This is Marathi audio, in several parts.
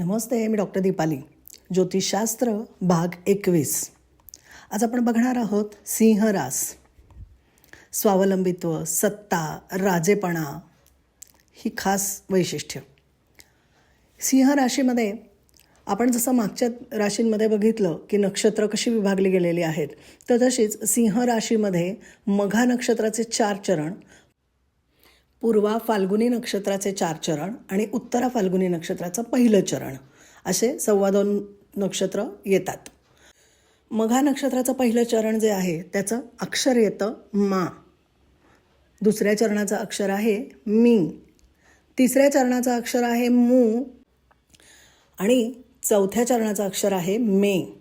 नमस्ते मी डॉक्टर दीपाली. ज्योतिषशास्त्र भाग एकवीस. आज आपण बघणार आहोत सिंहरास स्वावलंबित्व सत्ता राजेपणा ही खास वैशिष्ट्य. सिंह राशीमध्ये आपण जसं मागच्या राशींमध्ये बघितलं की नक्षत्र कशी विभागली गेलेली आहेत तर तशीच सिंह राशीमध्ये मघा नक्षत्राचे चार चरण पूर्वा फाल्गुनी नक्षत्राचे चार चरण आणि उत्तरा फाल्गुनी नक्षत्राचं पहिलं चरण असे सव्वा दोन नक्षत्र येतात. मघा नक्षत्राचं पहिलं चरण जे आहे त्याचं अक्षर येतं मा. दुसऱ्या चरणाचं अक्षर आहे मी. तिसऱ्या चरणाचं अक्षर आहे मू. आणि चौथ्या चरणाचं अक्षर आहे मे.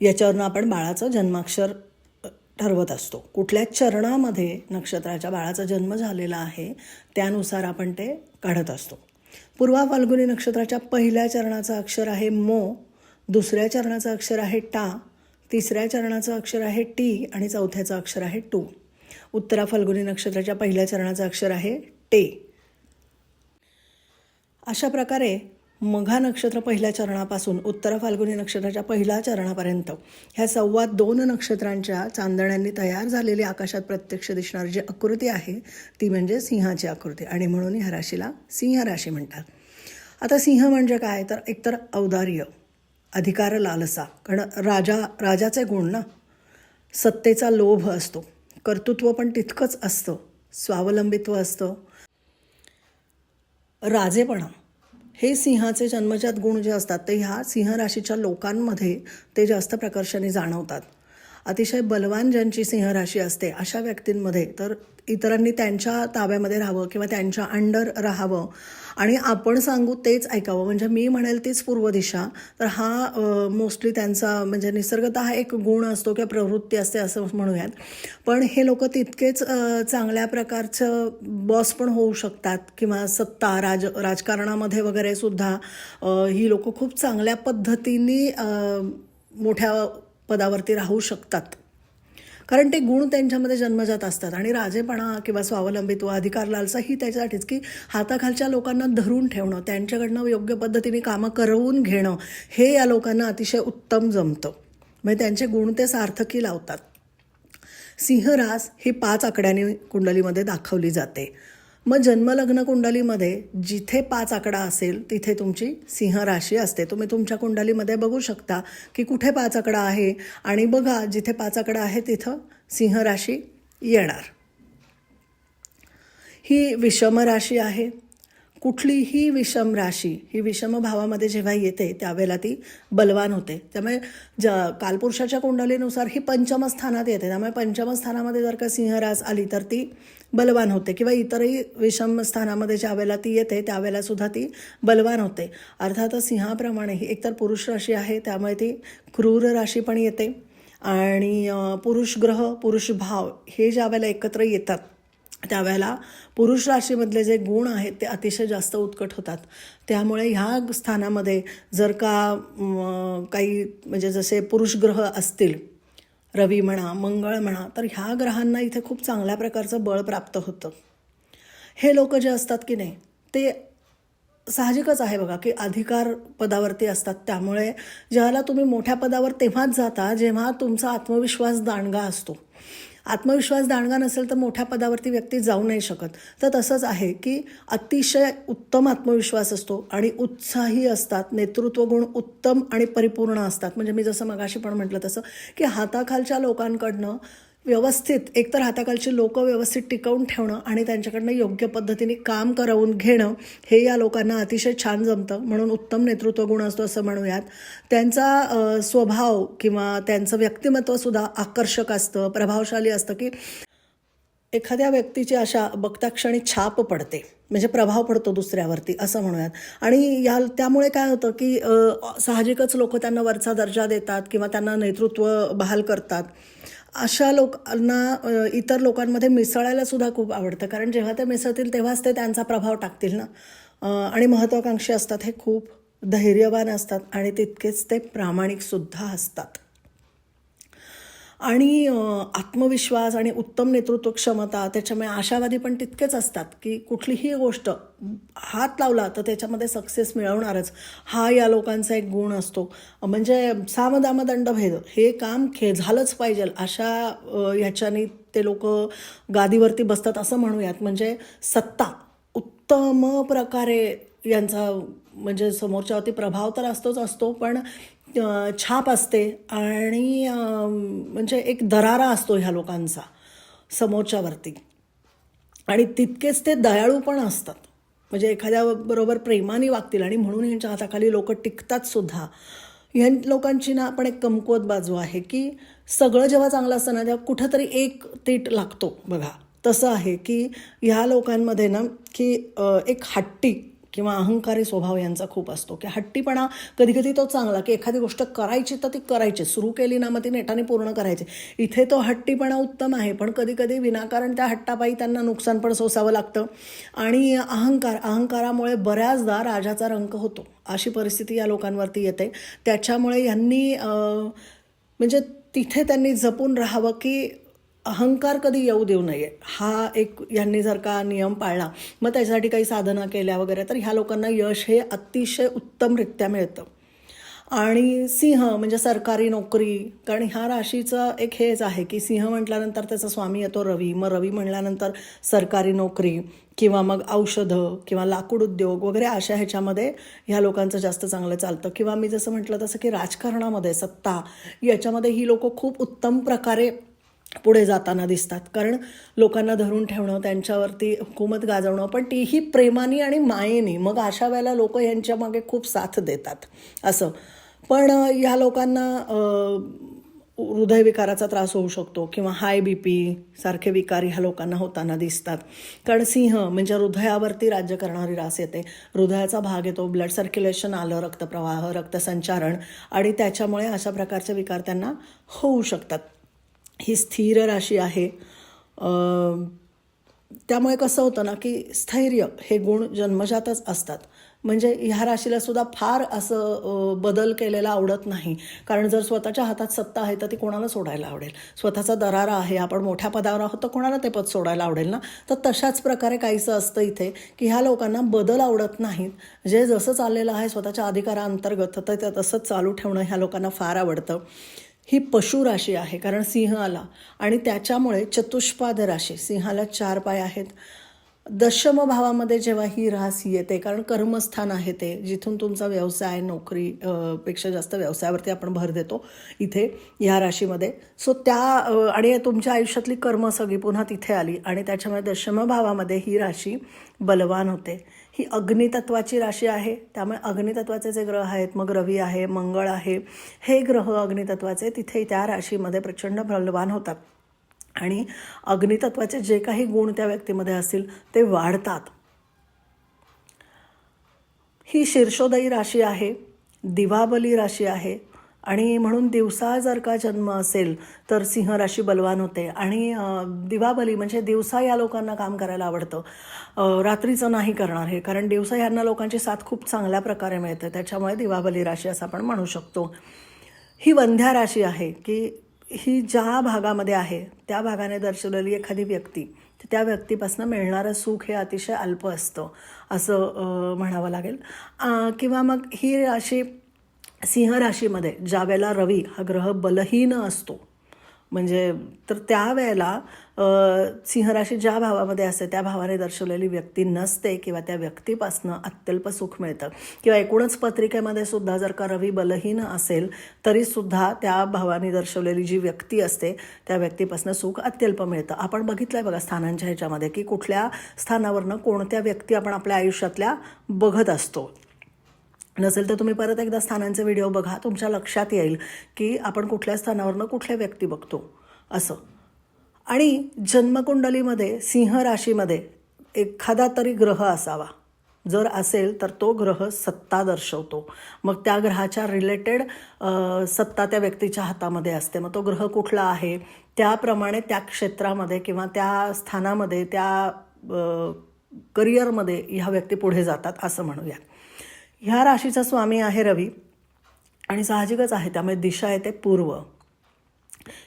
याच्यावरनं आपण बाळाचं जन्माक्षर ठरवत असतो. कुठल्या चरणामध्ये नक्षत्राच्या बाळाचा जन्म झालेला आहे त्यानुसार आपण ते काढत असतो. पूर्वा फाल्गुनी नक्षत्राच्या पहिल्या चरणाचं अक्षर आहे मो दुसऱ्या चरणाचं अक्षर आहे टा तिसऱ्या चरणाचं अक्षर आहे टी आणि चौथ्याचं अक्षर आहे टू. उत्तरा फाल्गुनी नक्षत्राच्या पहिल्या चरणाचं अक्षर आहे टे. अशा प्रकारे मघा नक्षत्र पहिल्या चरणापासून उत्तर फाल्गुनी नक्षत्राच्या पहिल्या चरणापर्यंत. ह्या सव्वा दोन नक्षत्रांच्या चांदण्यांनी तयार झालेली आकाशात प्रत्यक्ष दिसणारी जी आकृती आहे ती म्हणजे सिंहाची आकृती. आणि म्हणून ह्या राशीला सिंह राशी म्हणतात. आता सिंह म्हणजे काय? तर एकतर औदार्य अधिकार लालसा. कारण राजा राजाचे गुण ना सत्तेचा लोभ असतो. कर्तृत्व पण तितकंच असतं. स्वावलंबित्व असतं. राजेपणा. हे सिंहाचे जन्मजात गुण जे असतात ते ह्या सिंह राशीच्या लोकांमध्ये ते जास्त प्रकर्षाने जाणवतात. अतिशय बलवान ज्यांची सिंहराशी असते अशा व्यक्तींमध्ये तर इतरांनी त्यांच्या ताब्यामध्ये राहावं किंवा त्यांच्या अंडर राहावं. आणि आपण सांगू तेच ऐकावं. म्हणजे मी म्हणेल तीच पूर्व दिशा. तर हा मोस्टली त्यांचा म्हणजे निसर्गतः हा एक गुण असतो किंवा प्रवृत्ती असते असं म्हणूयात. पण हे लोक तितकेच चांगल्या प्रकारचं बॉस पण होऊ शकतात किंवा सत्ता राज राजकारणामध्ये वगैरे सुद्धा ही लोक खूप चांगल्या पद्धतीने मोठ्या पदावरती राहू शकतात. कारण ते गुण त्यांच्यामध्ये जन्मजात असतात आणि राजेपणा किंवा स्वावलंबित्व अधिकार लालसा ही त्याच्यासाठीच की हाताखालच्या लोकांना धरून ठेवणं त्यांच्याकडनं योग्य पद्धतीने कामं करवून घेणं हे या लोकांना अतिशय उत्तम जमतं. म्हणजे त्यांचे गुण ते सार्थकी लावतात. सिंहरास ही पाच आकड्यांनी कुंडलीमध्ये दाखवली जाते. मग जन्मलग्न कुंडलीमध्ये जिथे पाच आकडा असेल तिथे तुमची सिंह राशी असते. तुम्ही तुमच्या कुंडलीमध्ये बघू शकता की कुठे पाच आकडा आहे आणि बघा जिथे पाच आकडा आहे तिथं सिंह राशी येणार. ही विषम राशी आहे. कुठलीही विषम राशी ही विषम भावामध्ये जेव्हा येते त्यावेळेला ती बलवान होते. त्यामुळे ज कालपुरुषाच्या कुंडलीनुसार ही पंचम स्थानात येते. त्यामुळे पंचम स्थानामध्ये जर का सिंहरास आली तर ती बलवान होते. किंवा इतरही विषम स्थानामध्ये ज्या वेळेला ती येते त्यावेळेला सुद्धा ती बलवान होते. अर्थातच सिंहाप्रमाणे ही एकतर पुरुष राशी आहे त्यामुळे ती क्रूर राशी पण येते. आणि पुरुष ग्रह पुरुष भाव हे ज्या वेळेला एकत्र येतात त्यावेळेला पुरुष राशीमधले जे गुण आहेत ते अतिशय जास्त उत्कट होतात. त्यामुळे ह्या स्थानामध्ये जर का काही म्हणजे जसे पुरुष ग्रह असतील रवी म्हणा मंगळ म्हणा तर ह्या ग्रहांना इथे खूप चांगल्या प्रकारचं बळ प्राप्त होतं. हे लोक जे असतात की नाही ते साहजिकच आहे बघा की अधिकार पदावरती असतात. त्यामुळे ज्याला तुम्ही मोठ्या पदावर तेव्हाच जाता जेव्हा तुमचा आत्मविश्वास दांडगा असतो. आत्मविश्वास दाणगा नसेल तर मोठ्या पदावरती व्यक्ती जाऊ नाही शकत. तर तसंच आहे की अतिशय उत्तम आत्मविश्वास असतो आणि उत्साही असतात. नेतृत्व गुण उत्तम आणि परिपूर्ण असतात. म्हणजे मी जसं मगाशी पण म्हटलं तसं की हाताखालच्या लोकांकडनं व्यवस्थित एकतर हाताखालची लोक व्यवस्थित टिकवून ठेवणं आणि त्यांच्याकडनं योग्य पद्धतीने काम करवून घेणं हे या लोकांना अतिशय छान जमतं. म्हणून उत्तम नेतृत्व गुण असतो असं म्हणूयात. त्यांचा स्वभाव किंवा त्यांचं व्यक्तिमत्वसुद्धा आकर्षक असतं प्रभावशाली असतं की एखाद्या व्यक्तीची अशा बघताक्षणी छाप पडते म्हणजे प्रभाव पडतो दुसऱ्यावरती असं म्हणूयात. आणि या त्यामुळे काय होतं की साहजिकच लोक त्यांना वरचा दर्जा देतात किंवा त्यांना नेतृत्व बहाल करतात. अशा लोकांना इतर लोकांमध्ये मिसळायला सुद्धा खूप आवडतं. कारण जेव्हा ते मिसळतील तेव्हाच ते त्यांचा प्रभाव टाकतील ना. आणि महत्त्वाकांक्षी असतात हे खूप धैर्यवान असतात आणि तितकेच ते प्रामाणिकसुद्धा असतात. आणि आत्मविश्वास आणि उत्तम नेतृत्व क्षमता त्याच्यामुळे आशावादी पण तितकेच असतात की कुठलीही गोष्ट हात लावला तर त्याच्यामध्ये सक्सेस मिळवणारच. हा या लोकांचा एक गुण असतो. म्हणजे सामदामदंडभेद हे काम खे झालंच पाहिजे. अशा ह्याच्याने ते लोक गादीवरती बसतात असं म्हणूयात. म्हणजे सत्ता उत्तम प्रकारे यांचा म्हणजे समोरच्यावरती प्रभाव तर असतोच असतो पण छाप असते आणि म्हणजे एक दरारा असतो ह्या लोकांचा समोरच्यावरती आणि तितकेच ते दयाळू पण असतात. म्हणजे एखाद्या बरोबर प्रेमाने वागतील आणि म्हणून यांच्या हाताखाली लोक टिकतात सुद्धा. ह्या लोकांची ना आपण एक कमकुवत बाजू आहे की सगळं जेव्हा चांगलं असतं ना तेव्हा कुठंतरी एक तीट लागतो बघा. तसं आहे की ह्या लोकांमध्ये ना की एक हट्टी किंवा अहंकारी स्वभाव यांचा खूप असतो. की हट्टीपणा कधी कधी तो चांगला की एखादी गोष्ट करायची तर ती करायची सुरू केली ना मग ती नेटाने पूर्ण करायची. इथे तो हट्टीपणा उत्तम आहे पण कधी कधी विनाकारण त्या हट्टापायी त्यांना नुकसान पण सोसावं लागतं. आणि अहंकार अहंकारामुळे बऱ्याचदा राजाचा रंग होतो. अशी परिस्थिती या लोकांवरती येते. त्याच्यामुळे यांनी म्हणजे तिथे त्यांनी जपून राहावं की अहंकार कधी येऊ देऊ नये. हा एक यांनी जर का नियम पाळला मग त्याच्यासाठी काही साधना केल्या वगैरे तर ह्या लोकांना यश हे अतिशय उत्तमरित्या मिळतं. आणि सिंह म्हणजे सरकारी नोकरी कारण ह्या राशीचं एक हेच आहे की सिंह म्हटल्यानंतर त्याचा स्वामी येतो रवी मग रवी म्हणल्यानंतर सरकारी नोकरी किंवा मग औषधं किंवा लाकूड उद्योग वगैरे अशा ह्याच्यामध्ये ह्या लोकांचं जास्त चांगलं चालतं. किंवा मी जसं म्हटलं तसं की राजकारणामध्ये सत्ता याच्यामध्ये ही लोकं खूप उत्तम प्रकारे पुढे जाताना दिसतात. कारण लोकांना धरून ठेवणं त्यांच्यावरती हुकूमत गाजवणं पण तीही प्रेमाने आणि मायेने. मग अशा वेळेला लोक यांच्या मागे खूप साथ देतात. असं. पण ह्या लोकांना हृदयविकाराचा त्रास होऊ शकतो किंवा हाय बी पी सारखे विकार ह्या लोकांना होताना दिसतात. कारण सिंह म्हणजे हृदयावरती राज्य करणारी रास येते. हृदयाचा भाग येतो ब्लड सर्क्युलेशन आलं रक्तप्रवाह रक्तसंचारण आणि त्याच्यामुळे अशा प्रकारचे विकार त्यांना होऊ शकतात. ही स्थिर राशी आहे. त्यामुळे कसं होतं ना की स्थैर्य हे गुण जन्मजातच असतात. म्हणजे ह्या राशीला सुद्धा फार असं बदल केलेला आवडत नाही. कारण जर स्वतःच्या हातात सत्ता आहे तर ती कोणाला सोडायला आवडेल? स्वतःचा दरारा आहे आपण मोठ्या पदावर आहोत तर कोणाला ते पद सोडायला आवडेल ना? तर तशाच प्रकारे काहीसं असतं इथे की ह्या लोकांना बदल आवडत नाहीत. जे जसं चाललेलं आहे स्वतःच्या अधिकाराअंतर्गत तर ते तसंच चालू ठेवणं ह्या लोकांना फार आवडतं. ही पशु राशी आहे कारण सिंह आला. आणि त्याच्यामुळे चतुष्पाद राशी सिंहाला चार पाय आहेत. दशम भावामध्ये जेव्हा ही रास येते कारण कर्मस्थान आहे ते जिथून तुमचा व्यवसाय नोकरी पेक्षा जास्त व्यवसायावरती आपण भर देतो इथे या राशीमध्ये. सो त्या आणि तुमच्या आयुष्यातली कर्म सगळी पुन्हा तिथे आली आणि त्याच्यामुळे दशम भावामध्ये ही राशी बलवान होते. ही अग्नितत्वाची राशी आहे. त्यामुळे अग्नितत्वाचे जे ग्रह आहेत मग रवी आहे मंगळ आहे हे ग्रह अग्नितत्वाचे तिथे त्या राशीमध्ये प्रचंड बलवान होतात. आणि अग्नितत्वाचे जे काही गुण त्या व्यक्तीमध्ये असतील ते वाढतात. ही शीर्षोदयी राशी आहे दिवाबली राशी आहे आणि म्हणून दिवसा जर का जन्म असेल तर सिंह राशी बलवान होते. आणि दिवाबली म्हणजे दिवसा या लोकांना काम करायला आवडतं. रात्रीचं नाही करणार हे कारण दिवसा ह्यांना लोकांची साथ खूप चांगल्या प्रकारे मिळते. त्याच्यामुळे दिवाबली राशी असं आपण म्हणू शकतो. ही वंध्या राशी आहे की ही ज्या भागामध्ये आहे त्या भागाने दर्शवलेली एखादी व्यक्ती तर त्या व्यक्तीपासून मिळणारं सुख हे अतिशय अल्प असतं असं म्हणावं लागेल. किंवा मग ही राशी सिंह राशीमध्ये ज्या वेळेला रवी हा ग्रह बलहीन असतो म्हणजे तर त्यावेळेला सिंहराशी ज्या भावामध्ये असते त्या भावाने दर्शवलेली व्यक्ती नसते किंवा त्या व्यक्तीपासनं अत्यल्प सुख मिळतं. किंवा एकूणच पत्रिकेमध्ये सुद्धा जर का रवी बलहीन असेल तरीसुद्धा त्या भावाने दर्शवलेली जी व्यक्ती असते त्या व्यक्तीपासनं सुख अत्यल्प मिळतं. आपण बघितलं आहे बघा स्थानांच्या ह्याच्यामध्ये की कुठल्या स्थानावरनं कोणत्या व्यक्ती आपण आपल्या आयुष्यातल्या बघत असतो. नसेल तर तुम्ही परत एकदा स्थानांचे व्हिडिओ बघा तुमच्या लक्षात येईल की आपण कुठल्या स्थानावरनं कुठल्या व्यक्ती बघतो. असं. आणि जन्मकुंडलीमध्ये सिंह राशीमध्ये एखादा तरी ग्रह असावा. जर असेल तर तो ग्रह सत्ता दर्शवतो. मग त्या ग्रहाच्या रिलेटेड सत्ता त्या व्यक्तीच्या हातामध्ये असते. मग तो ग्रह कुठला आहे? त्याप्रमाणे त्या क्षेत्रामध्ये किंवा त्या स्थानामध्ये त्या करिअरमध्ये ह्या व्यक्ती पुढे जातात असं म्हणूया ह्या राशीचा स्वामी आहे रवी आणि साहजिकच आहे त्यामुळे दिशा येते पूर्व.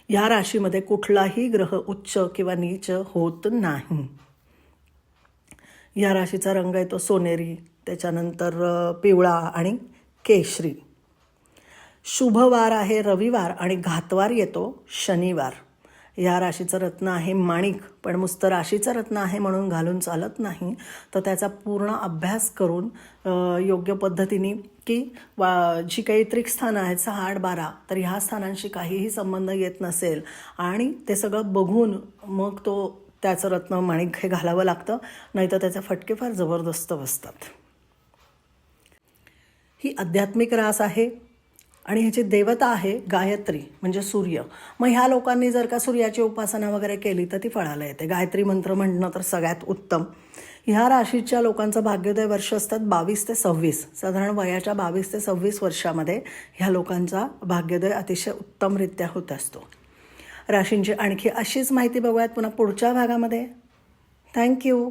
या राशीमध्ये कुठलाही ग्रह उच्च किंवा नीच होत नाही. या राशीचा रंग येतो सोनेरी त्याच्यानंतर पिवळा आणि केशरी. शुभवार आहे रविवार आणि घातवार येतो शनिवार. ह्या राशीचं रत्न आहे माणिक पण नुसतं राशीचं रत्न आहे म्हणून घालून चालत नाही. तर त्याचा पूर्ण अभ्यास करून योग्य पद्धतीने की वा जी काही त्रिकस्थानं आहेत सहा आठ बारा तर ह्या स्थानांशी काहीही संबंध येत नसेल. आणि ते सगळं बघून मग तो त्याचं रत्न माणिक हे घालावं लागतं नाहीतर त्याचे फटके फार जबरदस्त बसतात. ही आध्यात्मिक रास आहे. आणि ह्याची देवता आहे गायत्री म्हणजे सूर्य. मग ह्या लोकांनी जर का सूर्याची उपासना वगैरे केली तर ती फळाला येते. गायत्री मंत्र म्हणणं तर सगळ्यात उत्तम. ह्या राशीच्या लोकांचं भाग्योदय वर्ष असतात बावीस ते सव्वीस. साधारण वयाच्या बावीस ते सव्वीस वर्षामध्ये ह्या लोकांचा भाग्योदय अतिशय उत्तमरित्या होत असतो. राशींची आणखी अशीच माहिती बघूयात पुन्हा पुढच्या भागामध्ये. थँक्यू